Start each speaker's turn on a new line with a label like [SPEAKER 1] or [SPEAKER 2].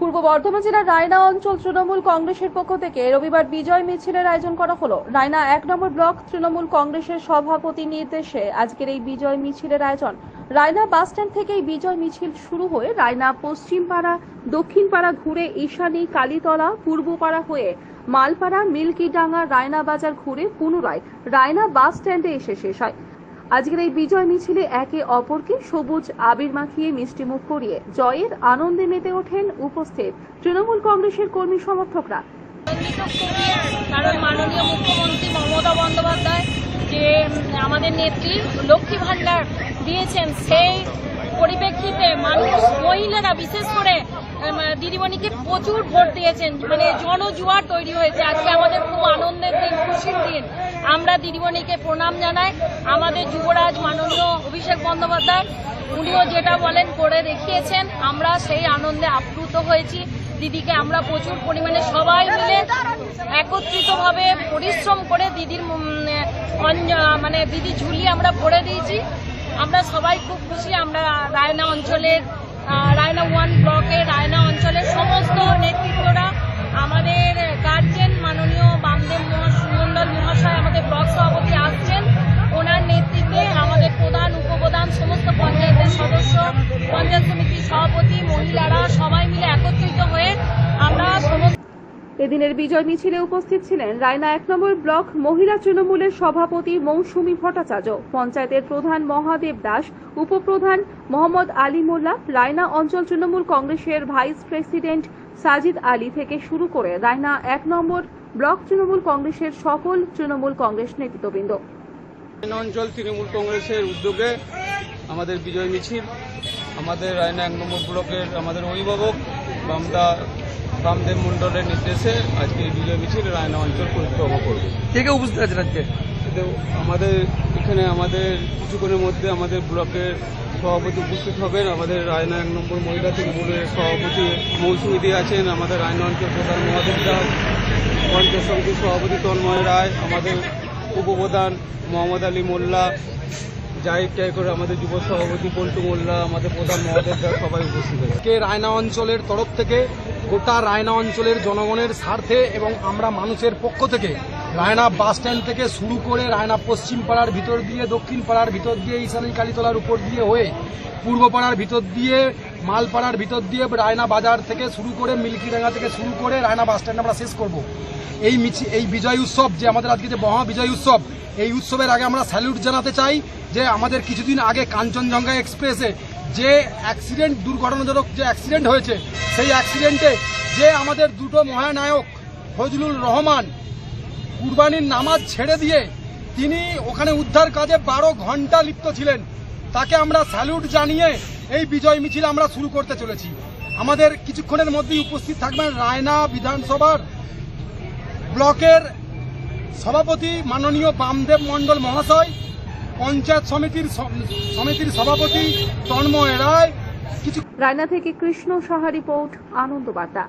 [SPEAKER 1] পূর্ব বর্ধমান জেলার রায়না অঞ্চল তৃণমূল কংগ্রেসের পক্ষ থেকে রবিবার বিজয় মিছিলের আয়োজন করা হলো। রায়না এক নম্বর ব্লক তৃণমূল কংগ্রেসের সভাপতি নির্দেশে আজকের এই বিজয় মিছিলের আয়োজন। রায়না বাস স্ট্যান্ড থেকে এই বিজয় মিছিল শুরু হয়ে রায়না পশ্চিমপাড়া, দক্ষিণপাড়া ঘুরে ঈশানী, কালীতলা, পূর্বপাড়া হয়ে মালপাড়া, মিল্কিডাঙ্গা, রায়না বাজার ঘুরে পুনরায় রায়না বাস স্ট্যান্ডে এসে শেষ হয়। আজকের এই বিজয় মিছিলে একে অপরকে সবুজ আবির মাখিয়ে মিষ্টিমুখ করিয়ে জয়ের আনন্দে মেতে ওঠেন উপস্থিত তৃণমূল কংগ্রেসের কর্মী সমর্থকরা।
[SPEAKER 2] কারণ মাননীয় মুখ্যমন্ত্রী মমতা বন্দ্যোপাধ্যায় যে আমাদের নেত্রী লক্ষ্মী ভাণ্ডার দিয়েছেন, সেই পরিপ্রেক্ষিতে মানুষ, মহিলারা বিশেষ করে দিদিমণিকে প্রচুর ভোট দিয়েছেন। মানে জনজুয়ার তৈরি হয়েছে। আজকে আমাদের খুব আনন্দের দিন, খুশির দিন। আমরা দিদিমণিকে প্রণাম জানাই। আমাদের যুবরাজ মাননীয় অভিষেক বন্দ্যোপাধ্যায়, উনিও যেটা বলেন করে দেখিয়েছেন। আমরা সেই আনন্দে আপ্লুত হয়েছি। দিদিকে আমরা প্রচুর পরিমাণে সবাই মিলে একত্রিতভাবে পরিশ্রম করে দিদির মানে দিদি ঝুলি আমরা ভরে দিয়েছি। আমরা সবাই খুব খুশি। আমরা রায়না অঞ্চলের রায়না ওয়ান ব্লকের, রায়না
[SPEAKER 1] এদিনের বিজয় মিছিলে উপস্থিত ছিলেন রায়না এক নম্বর ব্লক মহিলা তৃণমূলের সভাপতি মৌসুমী ভট্টাচার্য, পঞ্চায়েতের প্রধান মহাদেব দাস, উপপ্রধান মোহাম্মদ আলী মোল্লা, রায়না অঞ্চল তৃণমূল কংগ্রেসের ভাইস প্রেসিডেন্ট সাজিদ আলী থেকে শুরু করে রায়না এক নম্বর ব্লক তৃণমূল কংগ্রেসের সকল তৃণমূল কংগ্রেস নেতৃত্ববৃন্দ।
[SPEAKER 3] অঞ্চল তৃণমূল কংগ্রেসের উদ্যোগে আমাদের বিজয় মিছিল, আমাদের রায়না এক নম্বর ব্লকের, আমাদের অভিভাবক বামদা বামদেব মণ্ডলের নির্দেশে আজকে এই বিজয় মিছিল রায়না অঞ্চল পরিক্রমা করবে।
[SPEAKER 4] কে কে উপস্থিত আছেন আজকে?
[SPEAKER 3] আমাদের এখানে আমাদের কিছুক্ষণের মধ্যে আমাদের ব্লকের সভাপতি উপস্থিত হবেন। আমাদের রায়না এক নম্বর মহিলা তৃণমূলের সভাপতি মৌসুমীদি আছেন। আমাদের রায়না অঞ্চল প্রধান মহাদেব দাস পঞ্চায়েত সমিতির সভাপতি তন্ময় রায় আমাদের উপপ্রধান মোহাম্মদ আলী মোল্লা জাহিদ টাই করে আমাদের যুব সভাপতি পল্টু মোল্লা, আমাদের প্রধান মহাদেব দাস সবাই উপস্থিত আছে
[SPEAKER 4] আজকে রায়না অঞ্চলের তরফ থেকে, গোটা রায়না অঞ্চলের জনগণের স্বার্থে এবং আমরা মানুষের পক্ষ থেকে রায়না বাস স্ট্যান্ড থেকে শুরু করে রায়না পশ্চিম পাড়ার ভিতর দিয়ে, দক্ষিণ পাড়ার ভিতর দিয়ে, ঈশানী কালীতলার উপর দিয়ে হয়ে পূর্ব পাড়ার ভিতর দিয়ে, মালপাড়ার ভিতর দিয়ে রায়না বাজার থেকে শুরু করে মিল্কিডাঙ্গা থেকে শুরু করে রায়না বাস স্ট্যান্ড আমরা শেষ করব। এই মিছি, এই বিজয় উৎসব যে আমাদের আজকে যে মহা বিজয় উৎসব এই উৎসবের আগে আমরা স্যালুট জানাতে চাই যে আমাদের কিছুদিন আগে কাঞ্চনজঙ্ঘা এক্সপ্রেসে যে অ্যাক্সিডেন্ট, দুর্ঘটনাজনক যে অ্যাক্সিডেন্ট হয়েছে, সেই অ্যাক্সিডেন্টে যে আমাদের দুটো মহানায়ক ফজলুল রহমান কুরবানির নামাজ ছেড়ে দিয়ে তিনি ওখানে উদ্ধার কাজে বারো ঘণ্টা লিপ্ত ছিলেন। তাকে আমরা স্যালুট জানিয়ে এই বিজয় মিছিল আমরা শুরু করতে চলেছি। আমাদের কিছুক্ষণের মধ্যেই উপস্থিত থাকবেন রায়না বিধানসভার ব্লকের সভাপতি মাননীয় বামদেব মণ্ডল মহাশয়, পঞ্চায়েত সমিতির সমিতির সভাপতি তন্ময় রায়, কিছু
[SPEAKER 1] রায়না থেকে কৃষ্ণ সাহা রিপোর্ট আনন্দ বার্তা